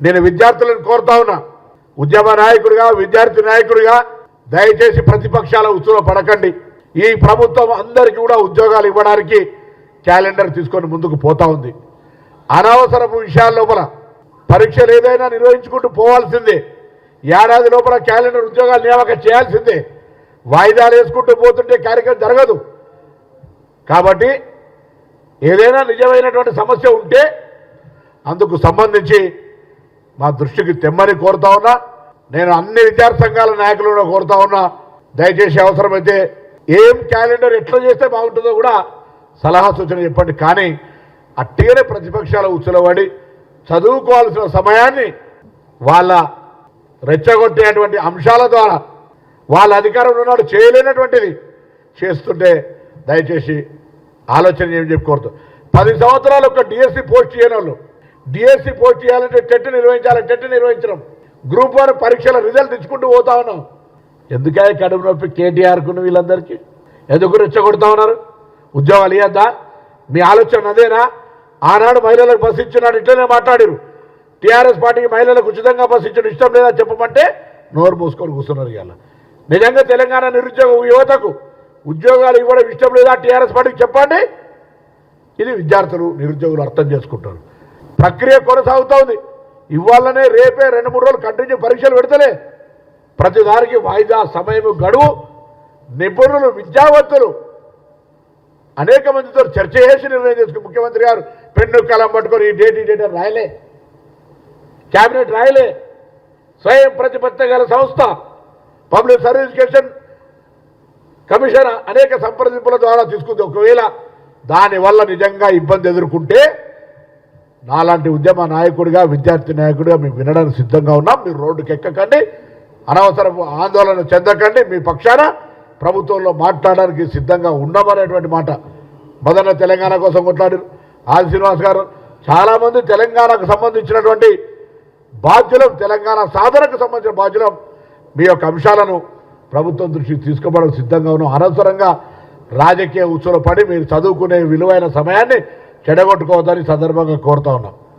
నేను విద్యార్థులను కోరుతా ఉన్నా. ఉద్యమ నాయకుడిగా విద్యార్థి నాయకుడిగా దయచేసి ప్రతిపక్షాల ఉత్సవం పడకండి. ఈ ప్రభుత్వం అందరికీ కూడా ఉద్యోగాలు ఇవ్వడానికి క్యాలెండర్ తీసుకొని ముందుకు పోతా ఉంది. అనవసరపు విషయాల లోపల పరీక్షలు ఏదైనా నిర్వహించుకుంటూ పోవాల్సిందే. ఏడాది లోపల క్యాలెండర్ ఉద్యోగాలు నియామకం చేయాల్సిందే. వాయిదాలు వేసుకుంటూ పోతుంటే కార్యక్రమం జరగదు. కాబట్టి ఏదైనా నిజమైనటువంటి సమస్య ఉంటే అందుకు సంబంధించి మా దృష్టికి తెమ్మని కోరుతా ఉన్నా నేను అన్ని విద్యార్థి సంఘాల నాయకులను కోరుతా ఉన్నా దయచేసి అవసరమైతే ఏం క్యాలెండర్ ఎట్లా చేస్తే బాగుంటుందో కూడా సలహా సూచన చెప్పండి. కానీ అట్టిగానే ప్రతిపక్షాల ఉచ్చులబడి చదువుకోవాల్సిన సమయాన్ని వాళ్ళ రెచ్చగొట్టేటువంటి అంశాల ద్వారా వాళ్ళ అధికారంలో ఉన్నాడు చేయలేనటువంటిది చేస్తుంటే దయచేసి ఆలోచన ఏం చెప్పి పది సంవత్సరాలు ఒక డిఎస్సి పోస్ట్ చేయని వాళ్ళు డిఎస్సి పోస్ట్ చేయాలంటే టెట్ నిర్వహించాలి టెట్ నిర్వహించడం. గ్రూప్ వన్ పరీక్షల రిజల్ట్ తెచ్చుకుంటూ పోతా ఉన్నాం. ఎందుకే కడుపు నొప్పి కేటీఆర్కును వీళ్ళందరికీ? ఎందుకు రెచ్చగొడతా ఉన్నారు? ఉద్యోగాలు ఇవ్వద్దా మీ ఆలోచన అదేనా? ఆనాడు మహిళలకు బస్సు ఇచ్చినాడు ఇట్లనే మాట్లాడారు టీఆర్ఎస్ పార్టీకి మహిళలకు ఉచితంగా బస్సు ఇచ్చిన ఇష్టం లేదా చెప్పమంటే నోరు మూసుకొని కూర్చున్నారు ఇవాళ. నిజంగా తెలంగాణ నిరుద్యోగ యువతకు ఉద్యోగాలు ఇవ్వడం ఇష్టం లేదా? టీఆర్ఎస్ పార్టీకి చెప్పండి. ఇది విద్యార్థులు నిరుద్యోగులు అర్థం చేసుకుంటారు. ప్రక్రియ కొనసాగుతూ ఉంది ఇవాళనే రేపే రెండు మూడు రోజులు కంటిన్యూ పరీక్షలు పెడతలే. ప్రతిదానికి వాయిదా సమయం గడువు నిపుణులు విద్యావంతులు. అనేక మందితో చర్చ చేసి నిర్ణయం చేసుకుని ముఖ్యమంత్రి గారు పెన్ను కలం పట్టుకొని ఈ డేట్ ఈ డేట్ రాయలే. క్యాబినెట్ రాయలే. స్వయం ప్రతిపత్తి గల సంస్థ పబ్లిక్ సర్వీస్ కమిషన్ అనేక సంప్రదింపుల ద్వారా తీసుకుంది. ఒకవేళ దానివల్ల నిజంగా ఇబ్బంది ఎదుర్కొంటే నాలాంటి ఉద్యమ నాయకుడిగా విద్యార్థి నాయకుడిగా మేము వినడానికి సిద్ధంగా ఉన్నాం. మీరు రోడ్డుకి ఎక్కకండి. అనవసరపు ఆందోళన చెందకండి. మీ పక్షాన ప్రభుత్వంలో మాట్లాడడానికి సిద్ధంగా ఉన్నామనేటువంటి మాట మొదట తెలంగాణ కోసం కొట్లాడారు. ఆది శ్రీనివాస్ గారు చాలామంది తెలంగాణకు సంబంధించినటువంటి బాధ్యులం తెలంగాణ సాధనకు సంబంధించిన బాధ్యులం. మీ యొక్క అంశాలను ప్రభుత్వం దృష్టికి తీసుకోవడం సిద్ధంగా ఉన్నాం. అనవసరంగా రాజకీయ ఉత్సవం పడి మీరు చదువుకునే విలువైన సమయాన్ని చెడగొట్టుకోవద్దని సందర్భంగా కోరుతా ఉన్నాం.